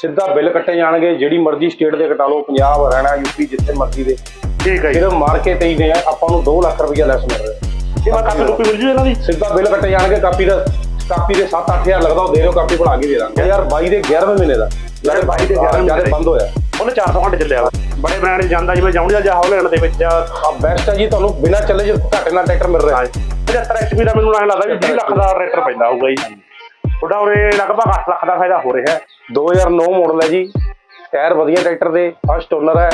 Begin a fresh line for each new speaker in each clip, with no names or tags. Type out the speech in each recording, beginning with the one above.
ਸਿੱਧਾ ਬਿੱਲ ਕੱਟੇ ਜਾਣਗੇ ਜਿਹੜੀ ਮਰਜ਼ੀ ਸਟੇਟ ਦੇ ਕਟਾ ਲਓ ਪੰਜਾਬ ਹਰਿਆਣਾ ਯੂਪੀ ਜਿੱਥੇ ਮਰਜ਼ੀ ਦੇ।
ਠੀਕ ਹੈ ਜੀ।
ਸਿਰਫ ਮਾਰ ਕੇ ਤੇ ਹੀ ਦੇ ਆ ਆਪਾਂ ਨੂੰ 2 ਲੱਖ ਰੁਪਈਆ ਲੈਸ ਮਿਲ ਰਿਹਾ।
ਇਹ ਮੈਂ ਕਾਪੀ ਰੁਪਏ ਮਿਲ ਜੂ ਇਹਨਾਂ ਦੀ?
ਸਿੱਧਾ ਬਿੱਲ ਕੱਟੇ ਜਾਣਗੇ ਕਾਪੀ ਦਾ ਕਾਪੀ ਦੇ 7-8000 ਲੱਗਦਾ ਉਹ ਦੇ ਦਿਓ ਕਾਪੀ ਬਣਾ ਕੇ ਦੇ ਦਾਂਗੇ। ਯਾਰ 22 ਦੇ 11ਵੇਂ ਮਹੀਨੇ ਦਾ।
ਯਾਰ 22 ਦੇ 11ਵੇਂ
ਜਦ
ਮਹੀਨੇ।
ਬੰਦ ਹੋਇਆ।
ਉਹਨੇ 400 ਘੰਟੇ ਚੱਲਿਆ ਵਾ। ਬੜੇ ਬ੍ਰਾਂਡ ਜਾਂਦਾ ਜਿਵੇਂ ਜਾਉਂਦਾ ਜਾਂ ਹੌਲੈਂਡ ਦੇ ਵਿੱਚ
ਆ ਬੈਸਟ ਹੈ ਜੀ ਤੁਹਾਨੂੰ ਬਿਨਾਂ ਚੱਲੇ ਜੇ ਘਾਟੇ ਨਾਲ ਟਰੈਕਟਰ ਮਿਲ ਰਿਹਾ।
75 ਐਚਪੀ ਦਾ ਮੈਨੂੰ ਲੱਗਦਾ ਵੀ 20 ਲੱਖ ਦਾ ਟਰੈਕਟਰ ਪੈਂਦਾ ਹੋਊਗਾ ਜੀ। ਤੁਹਾਡਾ ਉਰੇ ਲਗਭਗ 8 ਲੱਖ ਦਾ ਫਾਇਦਾ ਹੋ ਰਿਹਾ ਹੈ।
2009 ਮਾਡਲ ਹੈ ਜੀ। ਟਾਇਰ ਵਧੀਆ ਟਰੈਕਟਰ ਦੇ ਫਸਟ ਓਨਰ ਹੈ।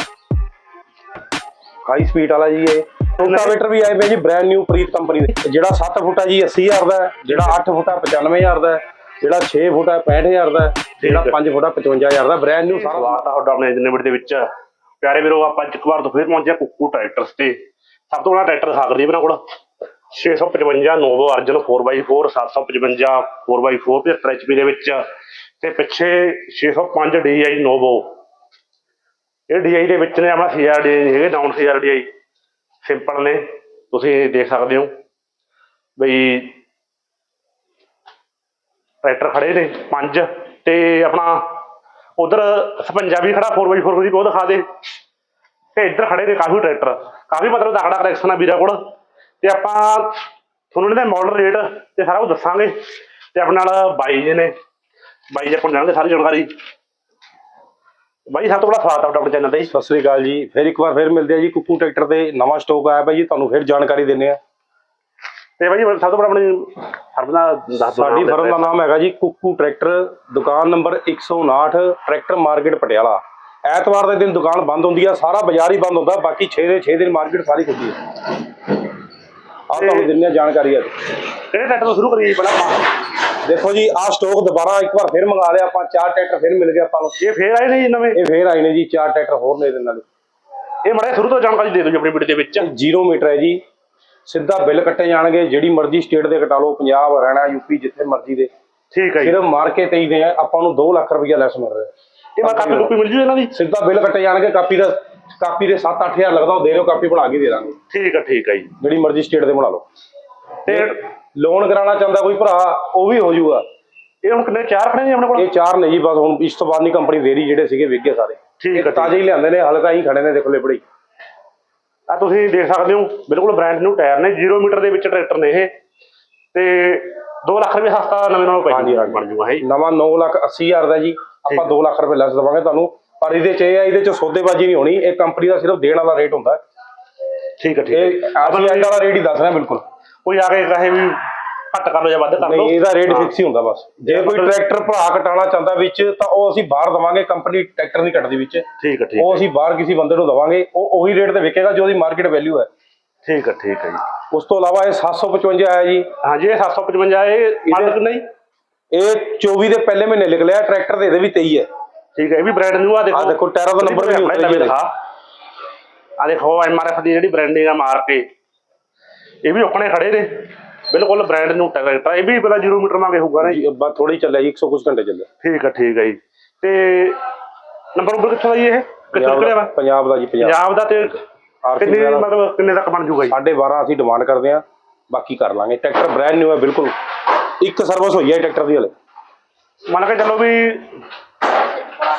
ਹਾਈ ਸਪੀਡ ਵਾਲਾ ਜੀ ਇਹ। ਰੋਟਾਵੇਟਰ ਵੀ ਆਏ ਪਏ ਜੀ ਬ੍ਰੈਂਡ ਨਿਊ ਪ੍ਰੀਤ ਕੰਪਨੀ ਦੇ। ਜਿਹੜਾ 7 ਫੁੱਟ ਜੀ 80000 ਦਾ ਹੈ। ਜਿਹੜਾ 8 ਫੁੱਟ ਹੈ 95000 ਦਾ ਹੈ। ਜਿਹੜਾ 6 ਫੁੱਟ ਹੈ 65000 ਦਾ ਹੈ। ਜਿਹੜਾ 5 ਫੁੱਟ ਹੈ 55000 ਦਾ ਬ੍ਰੈਂਡ ਨਿਊ ਸਾਰਾ।
ਸਵਾਗਤ ਆ ਤੁਹਾਡਾ ਆਪਣੇ ਜਿੰਨੇ ਦੇ ਵਿੱਚ। ਪਿਆਰੇ ਵੀਰੋ ਆਪਾਂ ਇੱਕ ਵਾਰ ਤੋਂ ਫਿਰ ਪਹੁੰਚੇ ਹਾਂ ਕੁੱਕੂ ਟਰੈਕਟਰਸ ਤੇ। ਸਭ ਤੋਂ ਪਹਿਲਾਂ ਟਰੈਕਟਰ ਦਿਖਾ ਕਰਦੀ ਇਹਨਾਂ ਕੋਲ। 655 Novo Arjan 4x4 755 4x4 75 HP ਦੇ ਵਿੱਚ ਤੇ ਪਿੱਛੇ 605 DI ਨੋਵੋ। ਇਹ DI ਦੇ ਵਿੱਚ ਨੇ, ਆਪਣਾ CRDI ਹੈਗੇ ਡਾਊਨ CRDI ਸਿੰਪਲ ਨੇ, ਤੁਸੀਂ ਦੇਖ ਸਕਦੇ ਹੋ। ਬਈ ਟਰੈਕਟਰ ਖੜੇ ਨੇ, ਪੰਜ, ਤੇ ਆਪਣਾ ਉਧਰ 56 ਵੀ ਖੜਾ 4x4 ਦੀ ਬਹੁਤ ਦਿਖਾ ਦੇ। ਤੇ ਇੱਧਰ ਖੜੇ ਨੇ ਕਾਫੀ ਟਰੈਕਟਰ ਕਾਫੀ ਮਤਲਬ ਤਕੜਾ ਕਲੈਕਸ਼ਨ ਆ ਵੀਰਾਂ ਕੋਲ। ਤੇ ਆਪਾਂ ਤੁਹਾਨੂੰ ਇਹਨਾਂ ਦੇ ਮਾਡਲ ਰੇਟ ਤੇ ਸਾਰਾ ਕੁਝ ਦੱਸਾਂਗੇ ਤੇ ਆਪਣੇ ਨਾਲ ਬਾਈ ਜੀ ਨੇ ਬਾਈ ਜੀ ਆਪਾਂ ਨੂੰ ਜਾਣਗੇ ਸਾਰੀ ਜਾਣਕਾਰੀ। ਬਾਈ ਸਭ ਤੋਂ ਬੜਾ ਸਵਾਗਤ ਤੁਹਾਡਾ ਆਪਣੇ ਚੈਨਲ ਤੇ।
ਸਤਿ ਸ੍ਰੀ ਅਕਾਲ ਜੀ। ਫਿਰ ਇੱਕ ਵਾਰ ਫਿਰ ਮਿਲਦੇ ਆ ਜੀ ਕੁੱਕੂ ਟਰੈਕਟਰ ਤੇ ਨਵਾਂ ਸਟਾਕ ਆਇਆ ਭਾਈ ਜੀ ਤੁਹਾਨੂੰ ਫਿਰ ਜਾਣਕਾਰੀ ਦਿੰਨੇ ਆ।
ਤੇ ਬਾਈ ਜੀ ਸਭ ਤੋਂ ਬੜਾ ਆਪਣੀ ਫਰਮ ਦਾ ਦੱਸ
ਸਾਡੀ ਫਰਮ ਦਾ ਨਾਮ ਹੈਗਾ ਜੀ ਕੁੱਕੂ ਟਰੈਕਟਰ ਦੁਕਾਨ ਨੰਬਰ 159 ਟਰੈਕਟਰ ਮਾਰਕੀਟ ਪਟਿਆਲਾ। ਐਤਵਾਰ ਦੇ ਦਿਨ ਦੁਕਾਨ ਬੰਦ ਹੁੰਦੀ ਆ ਸਾਰਾ ਬਾਜ਼ਾਰ ਹੀ ਬੰਦ ਹੁੰਦਾ ਬਾਕੀ 6 ਦੇ 6 ਦਿਨ ਮਾਰਕੀਟ ਸਾਰੀ ਖੁੱਲਦੀ ਹੈ ਆਹ ਤੁਹਾਨੂੰ ਦਿੰਨੇ ਜਾਣਕਾਰੀ ਅੱਜ
ਕਿਹੜੇ ਟਰੈਕਟਰ ਤੋਂ ਸ਼ੁਰੂ ਕਰੀਏ ਜੀ ਪਹਿਲਾਂ
ਦੇਖੋ ਜੀ ਆਹ ਸਟਾਕ ਦੁਬਾਰਾ ਇੱਕ ਵਾਰ ਫਿਰ ਮੰਗਾ ਲਿਆ ਆਪਾਂ ਚਾਰ ਟਰੈਕਟਰ ਫਿਰ ਮਿਲ ਗਏ ਆਪਾਂ ਨੂੰ।
ਇਹ ਫੇਰ ਆਏ ਨੇ ਜੀ ਨਵੇਂ?
ਇਹ ਫੇਰ ਆਏ ਨੇ ਜੀ ਚਾਰ ਟਰੈਕਟਰ ਹੋਰ ਨੇ ਇਹਦੇ ਨਾਲ।
ਇਹ ਮੜੇ ਸ਼ੁਰੂ ਤੋਂ ਜਾਣਕਾਰੀ ਦੇ ਦਿਓ ਜੀ ਆਪਣੀ ਵੀਡੀਓ ਦੇ ਵਿੱਚ।
0 ਮੀਟਰ ਹੈ ਜੀ। ਸਿੱਧਾ ਬਿੱਲ ਕੱਟੇ ਜਾਣਗੇ ਜਿਹੜੀ ਮਰਜ਼ੀ ਸਟੇਟ ਦੇ ਕਟਾ ਲਓ ਪੰਜਾਬ ਹਰਿਆਣਾ ਯੂਪੀ ਜਿੱਥੇ ਮਰਜ਼ੀ ਦੇ।
ਠੀਕ ਹੈ ਜੀ।
ਸਿਰਫ ਮਾਰ ਕੇ ਤੇ ਹੀ ਦੇ ਆਪਾਂ ਨੂੰ 2 ਲੱਖ ਰੁਪਈਆ ਲੈਸ ਮਿਲ ਰਿਹਾ।
ਇਹ ਮੈਂ ਕਾਪੀ ਰੁਪਏ ਮਿਲ ਜੂ ਇਹਨਾਂ ਦੀ।
ਸਿੱਧਾ ਬਿੱਲ ਕੱਟੇ ਜਾਣਗੇ ਕਾਪੀ ਦਾ ਕਾਪੀ ਦੇ 7-8000 ਲੱਗਦਾ ਉਹ ਦੇ ਦਿਓ ਕਾਪੀ ਬਣਾ ਕੇ ਦੇ ਦਾਂਗੇ।
ਠੀਕ ਹੈ ਠੀਕ ਹੈ ਜੀ।
ਜਿਹੜੀ ਮਰਜ਼ੀ ਸਟੇਟ ਦੇ ਬਣਾ ਲਓ।
ਤੇ
ਲੋਨ ਕਰਾਉਣਾ ਚਾਹੁੰਦਾ ਕੋਈ ਭਰਾ ਉਹ ਵੀ ਹੋ ਜਾਊਗਾ।
ਇਹ ਹੁਣ ਕਿੰਨੇ ਚਾਰ ਖੜੇ ਨੇ ਆਪਣੇ ਕੋਲ?
ਇਹ ਚਾਰ ਨੇ ਜੀ ਬਸ ਹੁਣ ਇਸ ਤੋਂ ਬਾਅਦ ਨਹੀਂ ਕੰਪਨੀ ਦੇ ਰਹੀ ਜਿਹੜੇ ਸੀਗੇ ਵਿਗੇ ਸਾਰੇ।
ਠੀਕ ਹੈ
ਤਾਜ਼ੇ ਹੀ ਲਿਆਂਦੇ ਨੇ ਹਲਕਾ ਹੀ ਖੜੇ ਨੇ ਦੇਖੋ ਲਿਬੜੀ।
ਆ ਤੁਸੀਂ ਦੇਖ ਸਕਦੇ ਹੋ ਬਿਲਕੁਲ ਬ੍ਰਾਂਡ ਨਿਊ ਟਾਇਰ ਨੇ 0 ਮੀਟਰ ਦੇ ਵਿੱਚ ਟਰੈਕਟਰ ਨੇ ਇਹ। ਤੇ 2 ਲੱਖ ਰੁਪਏ ਸਸਤਾ ਨਵੇਂ ਨਾਲ
ਹਾਂਜੀ,
ਪੈ
ਹਾਂਜੀ।
ਬਣ ਜੂਗਾ ਇਹ
ਨਵਾਂ 9 ਲੱਖ 80 ਹਜ਼ਾਰ ਦਾ ਜੀ ਆਪਾਂ 2 ਲੱਖ ਰੁਪਏ ਲੈਸ ਦਵਾਂਗੇ ਤੁਹਾਨੂੰ। ਪਰ ਇਹਦੇ ਚ ਇਹ ਆ ਇਹਦੇ ਚ ਸੌਦੇਬਾਜ਼ੀ ਨਹੀਂ ਹੋਣੀ ਇਹ ਕੰਪਨੀ ਦਾ ਸਿਰਫ ਦੇਣ ਵਾਲਾ ਰੇਟ ਹੁੰਦਾ। ਹੈ।
ਠੀਕ ਹੈ। ਠੀਕ
ਇਹ
ਹੈ
ਐਂਡ ਵਾਲਾ ਰੇਟ ਹੀ ਦੱਸ ਰਹੇ ਬਿਲਕੁਲ।
ਕੋਈ ਆ ਕੇ ਕਹੇ ਵੀ ਘੱਟ ਕਰ ਲਓ ਜਾਂ ਵੱਧ ਕਰ ਲਓ।
ਨਹੀਂ ਇਹਦਾ ਰੇਟ। ਫਿਕਸ ਹੀ ਹੁੰਦਾ ਬਸ। ਜੇ ਕੋਈ ਟਰੈਕਟਰ ਭਰਾ ਕਟਾਣਾ ਚਾਹੁੰਦਾ ਵਿੱਚ ਤਾਂ ਉਹ ਅਸੀਂ ਬਾਹਰ ਦਵਾਂਗੇ ਕੰਪਨੀ ਟਰੈਕਟਰ ਨਹੀਂ ਕੱਟਦੀ ਵਿੱਚ।
ਠੀਕ ਹੈ ਠੀਕ
ਉਹ ਅਸੀਂ ਬਾਹਰ ਕਿਸੇ ਬੰਦੇ ਨੂੰ ਦਵਾਂਗੇ ਉਹ ਉਹੀ ਰੇਟ ਤੇ ਵਿਕੇਗਾ ਜੋ ਉਹਦੀ ਮਾਰਕੀਟ ਵੈਲਿਊ ਹੈ।
ਠੀਕ ਹੈ ਠੀਕ ਹੈ ਜੀ।
ਉਸ ਤੋਂ ਇਲਾਵਾ ਇਹ 755 ਆਇਆ ਜੀ।
ਹਾਂਜੀ ਇਹ 755 ਇਹ ਮਾਡਲ ਨਹੀਂ?
ਇਹ 24 ਦੇ ਪਹਿਲੇ ਮਹੀਨੇ ਲਿਖ ਲਿਆ ਟਰੈਕਟਰ ਦੇ ਇਹਦੇ ਵੀ 23 ਹੈ।
ਠੀਕ ਹੈ ਇਹ ਵੀ ਬ੍ਰਾਂਡ ਨਿਊ ਆ ਦੇਖੋ।
ਆਹ ਦੇਖੋ ਟਾਇਰਾਂ ਦਾ number ਵੀ ਉੱਤੇ।
ਦਿਖਾ ਆ ਦੇਖੋ ਐਮਆਰਐਫ ਦੀ ਜਿਹੜੀ ਬ੍ਰਾਂਡਿੰਗ ਆ ਮਾਰ ਕੇ ਇਹ ਵੀ ਆਪਣੇ ਖੜੇ ਨੇ। ਬਿਲਕੁਲ ਬ੍ਰਾਂਡ ਨਿਊ ਟਰੈਕਟਰ ਇਹ ਵੀ ਬੜਾ 0 ਮੀਟਰ ਮੰਗੇ ਹੋਊਗਾ ਨਾ ਜੀ?
ਬਸ ਥੋੜੀ ਚੱਲਿਆ ਜੀ 100 ਕੁਝ ਘੰਟੇ ਚੱਲਿਆ।
ਠੀਕ ਹੈ ਠੀਕ ਹੈ ਜੀ। ਤੇ ਨੰਬਰ ਨੰਬਰ ਕਿੱਥੋਂ ਦਾ ਜੀ ਇਹ? ਕਿੱਥੋਂ
ਦਾ
ਵਾ?
ਪੰਜਾਬ ਦਾ ਜੀ ਪੰਜਾਬ।
ਦਾ ਤੇ ਕਿੰਨੇ। ਮਤਲਬ ਕਿੰਨੇ ਤੱਕ ਬਣ ਜੂਗਾ ਜੀ?
12.5 ਅਸੀਂ ਡਿਮਾਂਡ ਕਰਦੇ ਆ ਬਾਕੀ ਕਰ ਲਾਂਗੇ। ਟਰੈਕਟਰ ਬ੍ਰਾਂਡ ਨਿਊ ਹੈ ਬਿਲਕੁਲ। ਇੱਕ ਸਰਵਿਸ ਹੋਈ ਹੈ ਟਰੈਕਟਰ ਦੀ ਹਲੇ।
ਮੰਨ ਕੇ ਚੱਲੋ ਵੀ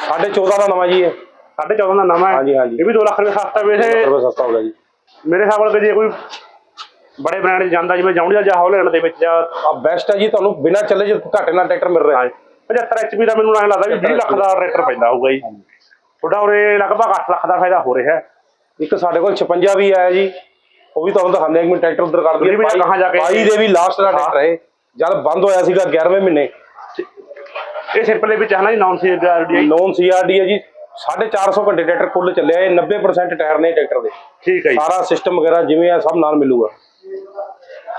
14.5 ਦਾ ਨਵਾਂ ਜੀ ਇਹ।
14.5 ਦਾ ਨਵਾਂ ਹੈ।
ਹਾਂਜੀ, ਹਾਂਜੀ।
ਇਹ ਵੀ 2 ਲੱਖ ਰੁਪਏ ਸਸਤਾ ਵੈਸੇ
ਸਰਵਿਸ ਸਸਤਾ ਹੋ ਗਿਆ ਜੀ।
ਮੇਰੇ ਹਿਸਾਬ ਨਾਲ ਜੇ ਕੋਈ ਬੜੇ ਬ੍ਰਾਂਡ 'ਚ ਜਾਂਦਾ ਜਿਵੇਂ ਜਾਉਂਡੀਆ ਜਾਂ ਹੌਲੈਂਡ ਦੇ ਵਿੱਚ ਜਾਂ
ਆ ਬੈਸਟ ਹੈ ਜੀ ਤੁਹਾਨੂੰ ਬਿਨਾਂ ਚੱਲੇ ਜੇ ਘਾਟੇ ਨਾਲ ਟਰੈਕਟਰ ਮਿਲ ਰਿਹਾ। ਹੈ
75 ਐਚਪੀ ਦਾ ਮੈਨੂੰ ਐਂ ਲੱਗਦਾ ਵੀ 20 ਲੱਖ ਦਾ ਟਰੈਕਟਰ ਪੈਂਦਾ ਹੋਊਗਾ ਜੀ। ਤੁਹਾਡਾ ਉਰੇ ਲਗਭਗ 8 ਲੱਖ ਦਾ ਫਾਇਦਾ ਹੋ ਰਿਹਾ ਹੈ।
ਇੱਕ ਸਾਡੇ ਕੋਲ 56 ਵੀ ਆਇਆ ਜੀ। ਉਹ ਵੀ ਤੁਹਾਨੂੰ ਦਿਖਾਉਂਦੇ ਇੱਕ ਮਿੰਟ ਟਰੈਕਟਰ ਉਧਰ ਕਰ ਦਈਏ।
ਤੁਸੀਂ ਵੀ ਕਹਾਂ ਜਾ ਕੇ-
22 ਦੇ ਵੀ ਲਾਸਟ ਦਾ ਟਰੈਕਟਰ ਹੈ। ਜਦ ਬੰਦ ਹੋਇਆ ਸੀਗਾ 11ਵੇਂ ਮਹੀਨੇ
ਇਹ ਸਿੰਪਲ ਵਿੱਚ ਹੈ ਨਾ ਜੀ non C RDI
non CRD ਹੈ ਜੀ। 450 ਘੰਟੇ ਟਰੈਕਟਰ ਕੁੱਲ ਚੱਲਿਆ ਇਹ 90% ਟਾਇਰ ਨੇ ਟਰੈਕਟਰ ਦੇ।
ਠੀਕ ਹੈ ਜੀ।
ਸਾਰਾ ਸਿਸਟਮ ਵਗੈਰਾ ਜਿਵੇਂ ਆ ਸਭ ਨਾਲ ਮਿਲੂਗਾ।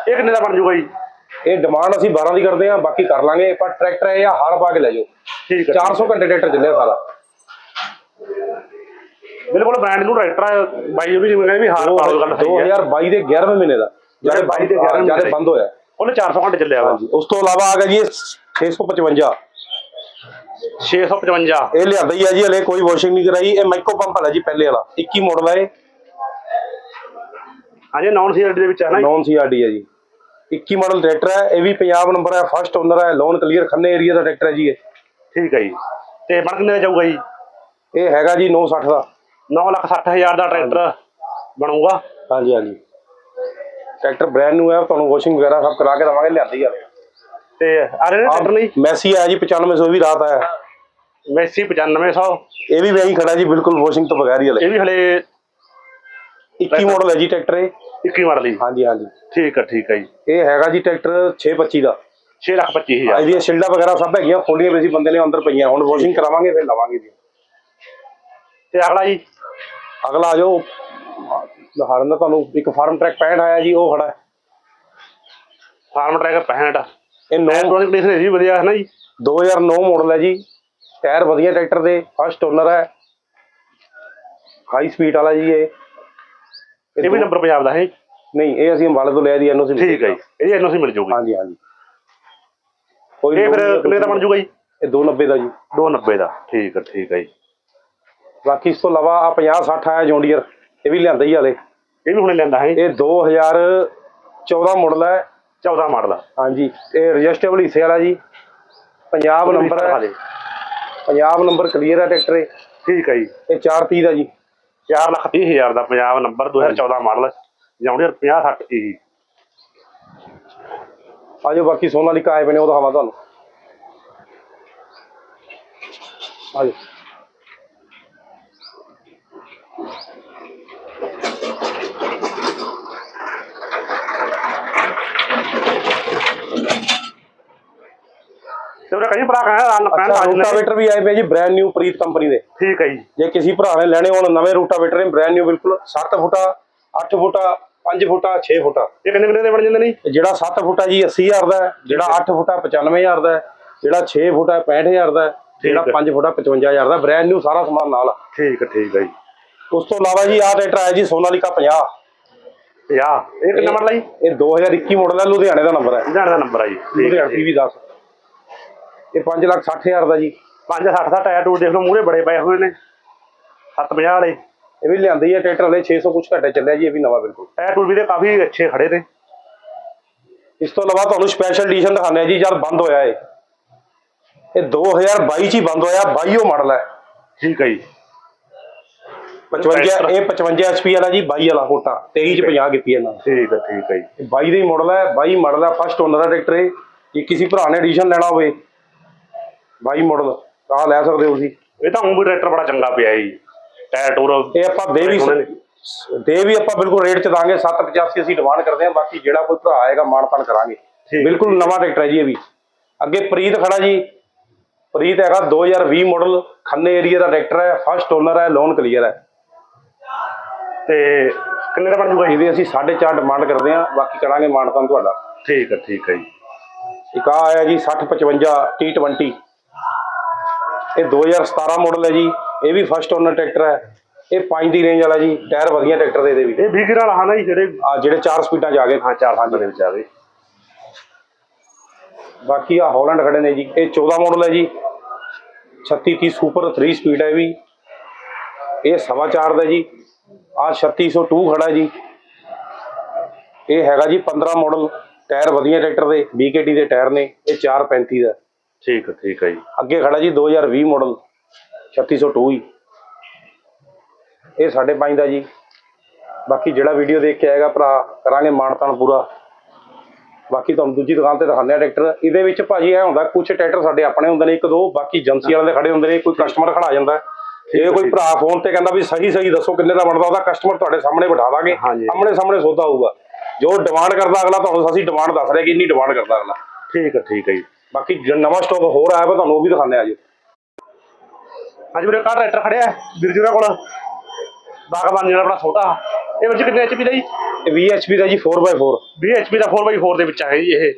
ਇਹ ਕਿੰਨੇ ਦਾ ਬਣ ਜੂਗਾ ਜੀ?
ਇਹ ਡਿਮਾਂਡ ਅਸੀਂ 12 ਦੀ ਕਰਦੇ ਆ ਬਾਕੀ ਕਰ ਲਾਂਗੇ। ਪਰ ਟਰੈਕਟਰ ਇਹ ਆ ਹਾਰ ਪਾ ਕੇ ਲੈ ਜਾਓ।
ਠੀਕ ਹੈ।
400 ਘੰਟੇ ਟਰੈਕਟਰ ਚੱਲਿਆ ਸਾਰਾ।
ਬਿਲਕੁਲ ਬ੍ਰਾਂਡ ਨੂੰ ਟਰੈਕਟਰ ਬਾਈ ਵੀ ਕਹਿੰਦੇ ਵੀ ਹਾਰ ਪਾ ਲਓ ਗੱਲ ਸਹੀ ਹੈ।
2022 ਦੇ 11ਵੇਂ ਮਹੀਨੇ ਦਾ
ਜਿਹੜੇ 22 ਦੇ 11ਵੇਂ
ਜਦ
ਮਹੀਨੇ
ਬੰਦ ਹੋਇਆ।
ਉਹਨੇ 400 ਘੰਟੇ ਚੱਲਿਆ
ਹਾਂਜੀ ਉਸ ਤੋਂ ਇਲਾਵਾ ਆ ਗਿਆ ਜੀ ਇਹ 655
655
ਇਹ ਲਿਆਂਦਾ ਹੀ ਆ ਜੀ ਹਲੇ ਕੋਈ ਵਾਸ਼ਿੰਗ ਨਹੀਂ ਕਰਾਈ। ਇਹ ਮਾਈਕੋ ਪੰਪ ਵਾਲਾ ਜੀ ਪਹਿਲੇ ਵਾਲਾ। 21 ਮਾਡਲ ਹੈ
ਹਾਂਜੀ ਨਾਨ ਸੀ ਦੇ ਵਿੱਚ ਹੈ ਨਾ?
ਨੌਨ ਸੀਆਰਡੀ ਹੈ ਜੀ। 21 ਮਾਡਲ ਟਰੈਕਟਰ ਹੈ ਇਹ ਵੀ ਪੰਜਾਬ ਨੰਬਰ ਹੈ ਫਸਟ ਓਨਰ ਹੈ ਲੋਨ ਕਲੀਅਰ ਖੰਨੇ ਏਰੀਆ ਦਾ ਟਰੈਕਟਰ ਹੈ ਜੀ ਇਹ।
ਠੀਕ ਹੈ ਜੀ। ਤੇ ਬਣ ਕਿੰਨੇ ਦਾ ਜਾਊਗਾ ਜੀ?
ਇਹ ਹੈਗਾ ਜੀ 960 ਦਾ।
9 ਲੱਖ 60 ਹਜ਼ਾਰ ਦਾ ਟਰੈਕਟਰ ਬਣੂਗਾ।
ਹਾਂਜੀ ਹਾਂਜੀ। ਟਰੈਕਟਰ ਬ੍ਰਾਂਡ ਨਿਊ ਹੈ ਤੁਹਾਨੂੰ ਵਾਸ਼ਿੰਗ ਵਗੈਰਾ ਸਭ ਕਰਾ ਕੇ ਦਵਾਂਗੇ ਲਿਆਂਦੀ ਆ।
ਤੇ ਆ ਰਹੇ ਨੇ ਨਹੀਂ
ਮੈਸੀ ਆਇਆ ਜੀ 9500 ਵੀ ਰਾਤ ਆਇਆ।
ਮੈਸੀ 9500
ਇਹ ਵੀ ਵੈਂ ਖੜਾ ਜੀ ਬਿਲਕੁਲ ਵਾਸ਼ਿੰਗ ਤੋਂ ਬਗੈਰ ਹੀ ਹਲੇ।
ਇਹ ਵੀ ਹਲੇ
21 ਮਾਡਲ ਹੈ ਜੀ ਟਰੈਕਟਰ ਇਹ।
21 ਮਾਡਲ ਜੀ
ਹਾਂਜੀ ਹਾਂਜੀ।
ਠੀਕ ਹੈ ਠੀਕ ਹੈ ਜੀ।
ਇਹ ਹੈਗਾ ਜੀ ਟਰੈਕਟਰ 625 ਦਾ।
6 ਲੱਖ 25 ਹਜ਼ਾਰ।
ਇਹਦੀਆਂ ਸ਼ਿਲਡਾਂ ਵਗੈਰਾ ਸਭ ਹੈਗੀਆਂ ਖੋਲੀਆਂ ਵੀ ਸੀ ਬੰਦੇ ਨੇ ਅੰਦਰ ਪਈਆਂ ਹੁਣ ਵਾਸ਼ਿੰਗ ਕਰਾਵਾਂਗੇ ਫਿਰ ਲਵਾਂਗੇ ਜੀ।
ਤੇ ਅਗਲਾ ਜੀ?
ਅਗਲਾ ਆ ਜਾਓ ਦਾ ਤੁਹਾਨੂੰ ਇੱਕ ਫਾਰਮ ਟਰੈਕ 65 ਆਇਆ ਜੀ ਉਹ ਖੜਾ ਹੈ।
ਫਾਰਮ ਟਰੈਕ 65
ਇਹ ਨੌ
ਟਾਇਰ ਦੀ ਕੰਡੀਸ਼ਨ ਵੀ ਵਧੀਆ ਹੈ ਨਾ ਜੀ
2009 ਮਾਡਲ ਹੈ ਜੀ। ਟਾਇਰ ਵਧੀਆ ਟਰੈਕਟਰ ਦੇ ਫਸਟ ਓਨਰ ਹੈ। ਹਾਈ ਸਪੀਡ ਵਾਲਾ ਜੀ ਇਹ।
ਇਹ ਵੀ ਨੰਬਰ ਪੰਜਾਬ ਦਾ ਹੈ।
ਨਹੀਂ ਇਹ ਅਸੀਂ ਅੰਬਾਲੇ ਤੋਂ ਲਿਆ ਦੀ ਐਨਓਸੀ
ਠੀਕ ਹੈ ਜੀ। ਇਹਦੀ ਐਨਓਸੀ ਮਿਲ ਜਾਊਗੀ।
ਹਾਂਜੀ ਹਾਂਜੀ। ਕੋਈ
ਇਹ ਫਿਰ
ਹੈ
ਕਿੰਨੇ ਦਾ ਬਣ ਜਾਊਗਾ ਜੀ?
ਇਹ 290 ਦਾ ਜੀ।
290 ਦਾ। ਠੀਕ ਹੈ ਠੀਕ ਹੈ ਜੀ।
ਬਾਕੀ ਇਸ ਤੋਂ ਇਲਾਵਾ ਆ 50 60 ਆਇਆ ਜੌਂਡੀਅਰ ਇਹ ਵੀ ਲਿਆਂਦਾ ਹੀ ਹਾਲੇ।
ਇਹ ਵੀ ਹੁਣੇ ਲੈਂਦਾ ਹੈ।
ਇਹ 2014 ਮਾਡਲ ਹੈ।
14 ਮਾਡਲ। ਦਾ
ਹਾਂਜੀ ਇਹ ਰਜਿਸਟਰੇਬਲ ਹਿੱਸੇ ਵਾਲਾ ਜੀ। ਪੰਜਾਬ ਨੰਬਰ ਹੈ। ਪੰਜਾਬ ਨੰਬਰ ਕਲੀਅਰ ਹੈ ਟਰੈਕਟਰ ਇਹ।
ਠੀਕ ਹੈ ਜੀ।
ਇਹ 430 ਦਾ ਜੀ।
4 ਲੱਖ 30 ਹਜ਼ਾਰ ਦਾ Punjab number 2014 model. John Deere 50 60 E
ਆਜੋ ਬਾਕੀ ਸੋਨਾਲੀਕਾ ਆਏ ਬਣੇ ਉਹ ਦਿਖਾਵਾਂ ਤੁਹਾਨੂੰ। ਆਜੋ।
ਉਹਦਾ ਕहीं ਭਰਾ ਕਹਿੰਦਾ
ਅੱਛਾ
ਕਹਿੰਦਾ
ਰੂਟਾਵੇਟਰ ਵੀ ਆਏ ਪਏ ਜੀ ਬ੍ਰਾਂਡ ਨਿਊ ਪ੍ਰੀਤ ਕੰਪਨੀ ਦੇ।
ਠੀਕ ਹੈ ਜੀ।
ਜੇ ਕਿਸੇ ਭਰਾ ਨੇ ਲੈਣੇ ਹੋਣ ਨਵੇਂ ਰੂਟਾਵੇਟਰ ਨੇ ਬ੍ਰਾਂਡ ਨਿਊ ਬਿਲਕੁਲ 7 ਫੁੱਟਾ 8 ਫੁੱਟਾ 5 ਫੁੱਟਾ 6 ਫੁੱਟਾ।
ਇਹ ਕਿੰਨੇ ਕਿੰਨੇ ਦੇ ਬਣ ਜਾਂਦੇ ਨੇ ਜੀ?
ਤੇ ਜਿਹੜਾ 7 ਫੁੱਟਾ ਜੀ 80000 ਦਾ ਹੈ ਜਿਹੜਾ 8 ਫੁੱਟਾ 95000 ਦਾ ਹੈ ਜਿਹੜਾ 6 ਫੁੱਟਾ 65000 ਦਾ ਹੈ ਜਿਹੜਾ
ਠੀਕ ਹੈ।
5 ਫੁੱਟਾ 55000 ਦਾ ਬ੍ਰਾਂਡ ਨਿਊ ਸਾਰਾ ਸਮਾਨ ਨਾਲ ਆ।
ਠੀਕ ਹੈ ਠੀਕ ਹੈ ਜੀ।
ਉਸ ਤੋਂ ਇਲਾਵਾ ਜੀ ਆਹ ਟਰੈਕਟਰ ਆਇਆ ਜੀ ਸੋਨਾਲੀਕਾ 50
ਯਾ ਇਹ ਕਿੰਨਾ ਮਾਡਲ ਹੈ ਜੀ?
ਇਹ 2021 ਮਾਡਲ ਹੈ ਲੁਧਿਆਣੇ ਦਾ ਨੰਬਰ ਹੈ
ਲੁਧਿਆਣੇ ਦਾ ਨੰਬਰ ਹੈ ਜੀ। ਠੀਕ ਹੈ
ਲੁਧਿਆਣਾ 10 ਇਹ 5 ਲੱਖ 60000 ਦਾ ਜੀ।
560 ਦਾ ਟਾਇਰ ਟੂਰ ਦੇਖ ਲਓ ਮੂਹਰੇ ਬੜੇ ਪਏ ਹੋਏ ਨੇ। 750 ਵਾਲੇ।
ਇਹ ਵੀ ਲਿਆਂਦੀ ਹੈ ਟਰੈਕਟਰ ਹਲੇ 600 ਕੁਛ ਘੱਟੇ ਚੱਲਿਆ ਜੀ ਇਹ ਵੀ ਨਵਾਂ ਬਿਲਕੁਲ।
ਟਾਇਰ ਟੂਰ ਵੀ ਦੇ ਕਾਫੀ ਅੱਛੇ ਖੜੇ ਨੇ।
ਇਸ ਤੋਂ ਇਲਾਵਾ ਤੁਹਾਨੂੰ ਸਪੈਸ਼ਲ ਐਡੀਸ਼ਨ ਦਿਖਾਉਂਦੇ ਆ ਜੀ ਜਦ ਬੰਦ ਹੋਇਆ ਇਹ। ਇਹ 2022 ਚ ਹੀ ਬੰਦ ਹੋਇਆ 22 ਉਹ ਮਾਡਲ ਹੈ।
ਠੀਕ ਹੈ ਜੀ।
55 ਇਹ 55 HP ਵਾਲਾ ਜੀ 22 ਵਾਲਾ ਕੋਟਾ 23 ਚ 50 ਕੀਤੀ ਇਹਨਾਂ ਨੇ।
ਠੀਕ ਹੈ ਠੀਕ ਹੈ ਜੀ।
ਇਹ 22 ਦਾ ਹੀ ਮਾਡਲ ਹੈ 22 ਮਾਡਲ ਹੈ ਫਸਟ ਓਨਰ ਦਾ ਟਰੈਕਟਰ ਇਹ। ਜੇ ਕਿਸੇ ਭਰਾ ਨੇ ਐਡੀਸ਼ਨ ਲੈਣਾ ਹੋਵੇ 22 ਮਾਡਲ ਆ ਲੈ ਸਕਦੇ ਹੋ ਤੁਸੀਂ।
ਇਹ ਤਾਂ ਹੁਣ ਵੀ ਟਰੈਕਟਰ ਬੜਾ ਚੰਗਾ ਪਿਆ ਜੀ। ਟਾਇਰ ਟੂਰ
ਇਹ ਆਪਾਂ ਦੇ ਵੀ। ਦੇ ਵੀ ਆਪਾਂ ਬਿਲਕੁਲ ਰੇਟ ਚ ਦਾਂਗੇ 785 ਅਸੀਂ ਡਿਮਾਂਡ ਕਰਦੇ ਹਾਂ ਬਾਕੀ ਜਿਹੜਾ ਕੋਈ ਭਰਾ ਆਏਗਾ ਮਾਨਤਾਨ ਕਰਾਂਗੇ। ਬਿਲਕੁਲ ਨਵਾਂ ਟਰੈਕਟਰ ਹੈ ਜੀ ਇਹ ਵੀ। ਅੱਗੇ ਪ੍ਰੀਤ ਖੜਾ ਜੀ। ਪ੍ਰੀਤ ਹੈਗਾ 2020 ਮਾਡਲ ਖੰਨੇ ਏਰੀਆ ਦਾ ਟਰੈਕਟਰ ਹੈ ਫਸਟ ਓਨਰ ਹੈ ਲੋਨ ਕਲੀਅਰ ਹੈ।
ਤੇ ਕਿੰਨੇ ਦਾ ਬਣ ਜੂਗਾ ਜੀ?
ਇਹਦੀ ਅਸੀਂ 4.5 ਡਿਮਾਂਡ ਕਰਦੇ ਹਾਂ ਬਾਕੀ ਕਰਾਂਗੇ ਮਾਨਤਾਨ ਤੁਹਾਡਾ।
ਠੀਕ ਹੈ ਠੀਕ ਹੈ ਜੀ।
ਇੱਕ ਆ ਆਇਆ ਜੀ 6055 T20 ਇਹ 2017 ਮਾਡਲ ਹੈ ਜੀ। ਇਹ ਵੀ ਫਸਟ ਓਨਰ ਟਰੈਕਟਰ ਹੈ। ਇਹ 5 ਦੀ ਰੇਂਜ ਵਾਲਾ ਜੀ। ਟਾਇਰ ਵਧੀਆ ਟਰੈਕਟਰ ਦੇ ਇਹਦੇ ਵੀ।
ਇਹ 20 ਨਾਲ ਹਾਂ ਨਾ ਜੀ ਜਿਹੜੇ
ਆ ਜਿਹੜੇ 4 ਸਪੀਡਾਂ ਚ ਆ ਗਏ।
ਹਾਂ ਚਾਰ ਪੰਜ ਦੇ ਵਿੱਚ ਆ ਗਏ।
ਬਾਕੀ ਆ ਹਾਲੈਂਡ ਖੜੇ ਨੇ ਜੀ। ਇਹ 14 ਮਾਡਲ ਹੈ ਜੀ। 3630 ਸੁਪਰ 3 ਸਪੀਡ ਹੈ ਵੀ। ਇਹ ਸਵਾ ਚਾਰ ਦਾ ਜੀ। ਆ 3602 ਖੜਾ ਜੀ। ਇਹ ਹੈਗਾ ਜੀ 15 ਮਾਡਲ ਟਾਇਰ ਵਧੀਆ ਟਰੈਕਟਰ ਦੇ। BKT ਦੇ ਟਾਇਰ ਨੇ। ਇਹ 435 ਦਾ।
ਠੀਕ ਹੈ ਠੀਕ ਹੈ ਜੀ।
ਅੱਗੇ ਖੜਾ ਜੀ 2020 ਮਾਡਲ 3602 ਹੀ। ਇਹ ਸਾਡੇ ਪੰਜ ਦਾ ਜੀ। ਬਾਕੀ ਜਿਹੜਾ ਵੀਡੀਓ ਦੇਖ ਕੇ ਆਏਗਾ ਭਰਾ ਕਰਾਂਗੇ ਮਾਨਤਾਨ ਪੂਰਾ। ਬਾਕੀ ਤੁਹਾਨੂੰ ਦੂਜੀ ਦੁਕਾਨ ਤੇ ਦਿਖਾਉਂਦੇ ਆ ਟਰੈਕਟਰ। ਇਹਦੇ ਵਿੱਚ ਭਾਜੀ ਇਹ ਹੁੰਦਾ ਕੁਝ ਟਰੈਕਟਰ ਸਾਡੇ ਆਪਣੇ ਹੁੰਦੇ ਨੇ ਇੱਕ ਦੋ ਬਾਕੀ ਏਜੰਸੀ ਵਾਲਿਆਂ ਦੇ ਖੜੇ ਹੁੰਦੇ ਨੇ ਕੋਈ ਕਸਟਮਰ ਖੜਾ ਜਾਂਦਾ। ਹੈ। ਜੇ ਕੋਈ ਭਰਾ ਫੋਨ ਤੇ ਕਹਿੰਦਾ ਵੀ ਸਹੀ ਸਹੀ ਦੱਸੋ ਕਿੰਨੇ ਦਾ ਬਣਦਾ ਉਹਦਾ ਕਸਟਮਰ ਤੁਹਾਡੇ ਸਾਹਮਣੇ ਬਿਠਾ ਦਾਂਗੇ। ਸਾਹਮਣੇ ਸਾਹਮਣੇ ਸੌਦਾ ਹੋਊਗਾ। ਜੋ ਡਿਮਾਂਡ ਕਰਦਾ ਅਗਲਾ ਤੁਹਾਨੂੰ ਅਸੀਂ ਡਿਮਾਂਡ ਦੱਸ ਰਹੇ ਕਿ ਇੰਨੀ ਡਿਮਾਂਡ ਕਰਦਾ ਅਗਲਾ।
ਠੀਕ ਹੈ ਠੀਕ ਹੈ ਜੀ।
ਬਾਕੀ ਜੋ ਨਵਾਂ ਸਟਾਕ ਹੋਰ ਆਇਆ ਵਾ ਤੁਹਾਨੂੰ ਉਹ ਵੀ ਦਿਖਾਉਂਦੇ ਆ ਜੀ।
ਹਾਂਜੀ ਵੀਰੇ ਕਾ ਟਰੈਕਟਰ ਖੜਿਆ ਹੈ ਵੀਰ ਜੀ ਉਹਨਾਂ ਕੋਲ। ਬਾਗਬਾਨੀ ਵਾਲਾ ਆਪਣਾ ਛੋਟਾ। ਇਹ ਵਿੱਚ ਕਿੰਨੇ ਐਚਪੀ ਦਾ ਜੀ?
ਇਹ 20 HP ਦਾ ਜੀ 4x4
20 ਐਚਪੀ ਦਾ 4x4 ਦੇ ਵਿੱਚ ਹੈ ਜੀ ਇਹ।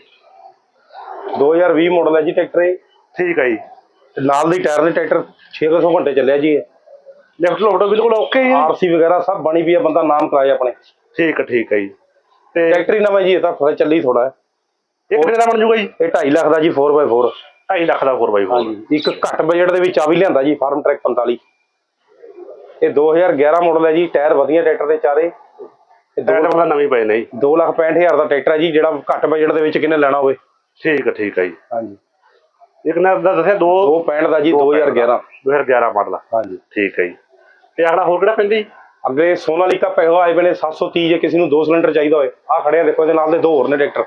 2020 ਮਾਡਲ ਹੈ ਜੀ ਟਰੈਕਟਰ ਇਹ।
ਠੀਕ ਹੈ ਜੀ।
ਤੇ ਨਾਲ ਦੀ ਟਾਇਰ ਦੇ ਟਰੈਕਟਰ 600 ਘੰਟੇ ਚੱਲਿਆ ਜੀ
ਲੈਫਟ ਲੋਡ ਬਿਲਕੁਲ ਓਕੇ ਜੀ।
ਆਰਸੀ ਵਗੈਰਾ ਸਭ ਬਣੀ ਵੀ ਹੈ ਬੰਦਾ ਨਾਮ ਕਰਾਏ ਆਪਣੇ।
ਠੀਕ ਹੈ ਠੀਕ ਹੈ ਜੀ। ਤੇ
ਟਰੈਕਟਰ ਹੀ ਨਵਾਂ ਜੀ ਇਹ ਤਾਂ ਫਿਰ ਚੱਲੀ ਥੋੜਾ
ਇਹ ਕਿੰਨੇ ਦਾ ਬਣ ਜੂਗਾ ਜੀ?
ਇਹ 2.5 ਲੱਖ ਦਾ ਜੀ 4x4
2.5 ਲੱਖ ਦਾ 4x4
ਹਾਂਜੀ ਇੱਕ ਘੱਟ ਬਜਟ ਦੇ ਵਿੱਚ ਆ ਵੀ ਲਿਆਂਦਾ ਜੀ ਫਾਰਮ ਟਰੈਕ 45 ਇਹ 2011 ਮਾਡਲ ਹੈ ਜੀ ਟਾਇਰ ਵਧੀਆ ਟਰੈਕਟਰ ਦੇ ਚਾਰੇ। ਇਹ
ਟਾਇਰ ਵਾਲਾ ਨਵੀਂ ਪਏ ਨੇ ਜੀ।
2 ਲੱਖ 65000 ਦਾ ਟਰੈਕਟਰ ਹੈ ਜੀ ਜਿਹੜਾ ਘੱਟ ਬਜਟ ਦੇ ਵਿੱਚ ਕਿਹਨੇ ਲੈਣਾ ਹੋਵੇ।
ਠੀਕ ਹੈ ਠੀਕ ਹੈ ਜੀ।
ਹਾਂਜੀ।
ਇੱਕ ਨੇ ਦਾ ਦੱਸਿਆ ਦੋ
265 ਦਾ ਜੀ
ਦੋ
2011
2011 ਮਾਡਲ
ਹਾਂਜੀ।
ਠੀਕ ਹੈ ਜੀ। ਤੇ ਅਗਲਾ ਹੋਰ ਕਿਹੜਾ ਪੈਂਦੀ
ਅੱਗੇ ਸੋਨਾਲੀਕਾ ਪੈਹੋ ਆਏ ਬਨੇ 730 ਜੇ ਕਿਸੇ ਨੂੰ ਦੋ ਸਿਲੰਡਰ ਚਾਹੀਦਾ ਹੋਏ। ਆ ਖੜੇ ਆ ਦੇਖੋ ਇਹਦੇ ਨਾਲ ਦੇ ਦੋ ਹੋਰ ਨੇ ਟਰੈਕਟਰ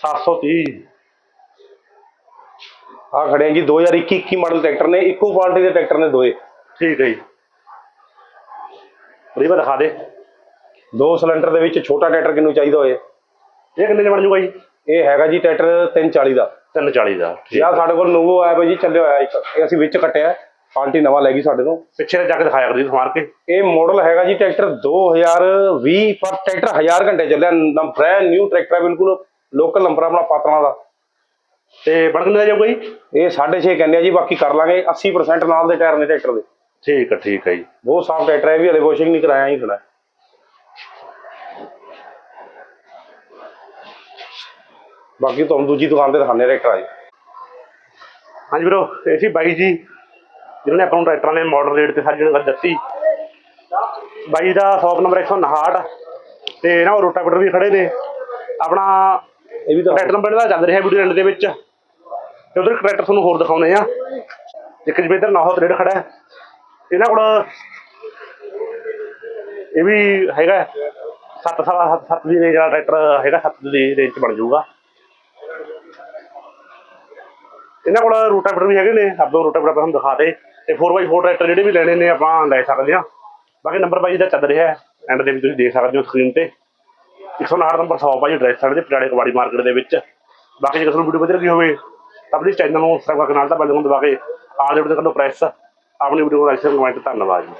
730
ਆ ਖੜੇ ਆ ਜੀ 2021 21 ਮਾਡਲ ਟਰੈਕਟਰ ਨੇ ਇੱਕੋ ਕੁਆਲਿਟੀ ਦੇ ਟਰੈਕਟਰ ਨੇ ਦੋਏ।
ਠੀਕ ਹੈ ਜੀ। ਰੀਵਾ ਦਿਖਾ ਦੇ।
ਦੋ ਸਿਲੰਡਰ ਦੇ ਵਿੱਚ ਛੋਟਾ ਟਰੈਕਟਰ ਕਿਨੂੰ ਚਾਹੀਦਾ ਹੋਏ?
ਇਹ ਕਿੰਨੇ ਚ ਬਣ ਜੂਗਾ ਜੀ?
ਇਹ ਹੈਗਾ ਜੀ ਟਰੈਕਟਰ 340 ਦਾ।
340 ਦਾ ਠੀਕ
ਯਾ ਸਾਡੇ ਕੋਲ ਨੋਵੋ ਆਇਆ ਬਾਈ ਜੀ ਚੱਲਿਆ ਹੋਇਆ ਇੱਕ। ਇਹ ਅਸੀਂ ਵਿੱਚ ਕੱਟਿਆ ਪਾਰਟੀ ਨਵਾਂ ਲੈ ਗਈ ਸਾਡੇ ਤੋਂ।
ਪਿੱਛੇ ਜਾ ਕੇ ਦਿਖਾਇਆ ਕਰਦੀ ਸਮਾਰ ਕੇ।
ਇਹ ਮਾਡਲ ਹੈਗਾ ਜੀ ਟਰੈਕਟਰ 2020 ਪਰ ਟਰੈਕਟਰ 1000 ਘੰਟੇ ਚੱਲਿਆ ਬ੍ਰੈਂਡ ਨਿਊ ਟਰੈਕਟਰ ਹੈ ਬਿਲਕੁਲ ਲੋਕਲ ਨੰਬਰ ਆਪਣਾ ਪਾਤਣਾ ਦਾ।
ਤੇ ਬਣ ਕਿੰਨੇ ਦਾ ਜਾਊਗਾ ਜੀ
ਇਹ 6.5 ਕਹਿੰਦੇ ਆ ਜੀ ਬਾਕੀ ਕਰ ਲਾਂਗੇ। 80% ਨਾਲ ਦੇ ਟਾਇਰ ਨੇ ਟਰੈਕਟਰ ਦੇ।
ਠੀਕ ਹੈ ਠੀਕ ਹੈ ਜੀ।
ਬਹੁਤ ਸਾਫ਼ ਟਰੈਕਟਰ ਹੈ ਇਹ ਵੀ ਹਲੇ ਵਾਸ਼ਿੰਗ ਨਹੀਂ ਕਰਾਇਆ ਹੀ ਖੜਾ। ਬਾਕੀ ਤੁਹਾਨੂੰ ਦੂਜੀ ਦੁਕਾਨ ਤੇ ਦਿਖਾਣੇ ਟਰੈਕਟਰ ਆ ਜੀ।
ਹਾਂਜੀ ਵੀਰੋ ਇਹ ਸੀ ਬਾਈ ਜੀ ਜਿਨ੍ਹਾਂ ਨੇ ਆਪਾਂ ਨੂੰ ਟਰੈਕਟਰਾਂ ਦੇ ਮਾਡਲ ਰੇਟ ਤੇ ਸਾਰੀ ਜਾਣਕਾਰੀ ਦੱਸੀ। ਬਾਈ ਦਾ ਸ਼ਾਪ ਨੰਬਰ 159 ਤੇ ਨਾ ਉਹ ਰੋਟਾਵੇਟਰ ਵੀ ਖੜੇ ਨੇ। ਆਪਣਾ
ਇਹ ਵੀ ਤਾਂ
ਟਰੈਕਟਰ ਨੰਬਰ ਦਾ ਚੱਲ ਰਿਹਾ ਵੀਡੀਓ ਐਂਡ ਦੇ ਵਿੱਚ। ਤੇ ਉਧਰ ਟਰੈਕਟਰ ਤੁਹਾਨੂੰ ਹੋਰ ਦਿਖਾਉਣੇ ਆ ਇੱਕ ਜਿਵੇਂ ਇੱਧਰ ਨਾਹੋ ਰੇਡ ਖੜਾ ਹੈ। ਇਹਨਾਂ ਕੋਲ ਇਹ ਵੀ ਹੈਗਾ 7 ਸਾਲਾ 7 ਦੀ ਰੇਂਜ ਵਾਲਾ ਟਰੈਕਟਰ ਹੈਗਾ 7 ਦੀ ਰੇਂਜ ਚ ਬਣ ਜਾਊਗਾ। ਇਹਨਾਂ ਕੋਲ ਰੂਟਾਵੇਟਰ ਵੀ ਹੈਗੇ ਨੇ, ਸਭ ਤੋਂ ਰੂਟਾਵੇਟਰ ਆਪਾਂ ਤੁਹਾਨੂੰ ਦਿਖਾ ਦੇ। ਤੇ 4x4 ਟਰੈਕਟਰ ਜਿਹੜੇ ਵੀ ਲੈਣੇ ਨੇ, ਆਪਾਂ ਲੈ ਸਕਦੇ ਆ ਬਾਕੀ ਨੰਬਰ ਬਾਈ ਦਾ ਚੱਲ ਰਿਹਾ ਐਂਡ ਦੇ ਵੀ ਤੁਸੀਂ ਦੇਖ ਸਕਦੇ ਹੋ ਸਕਰੀਨ ਤੇ। 109 ਨੰਬਰ ਸ਼ਾਪ ਆ ਜੀ ਡਰੈਸ ਸਾਡੇ ਪਟਿਆਲੇ ਕਵਾੜੀ ਮਾਰਕੀਟ ਦੇ ਵਿੱਚ। ਬਾਕੀ ਜੇ ਕਿਸੇ ਨੂੰ ਵੀਡੀਓ ਵਧੀਆ ਲੱਗੀ ਹੋਵੇ, ਤਾਂ ਪਲੀਜ਼ ਚੈਨਲ ਨੂੰ ਸਬਸਕ੍ਰਾਈਬ ਕਰਕੇ ਨਾਲ ਤਾਂ ਬੈਲ ਨੂੰ ਦਬਾ ਕੇ, ਆਲ ਦੇ ਵੀਡੀਓ ਕਰੋ ਪ੍ਰੈਸ ਆਪਣੀ ਵੀਡੀਓ ਨੂੰ ਲਾਈਕ ਕਮੈਂਟ ਧੰਨਵਾਦ ਜੀ।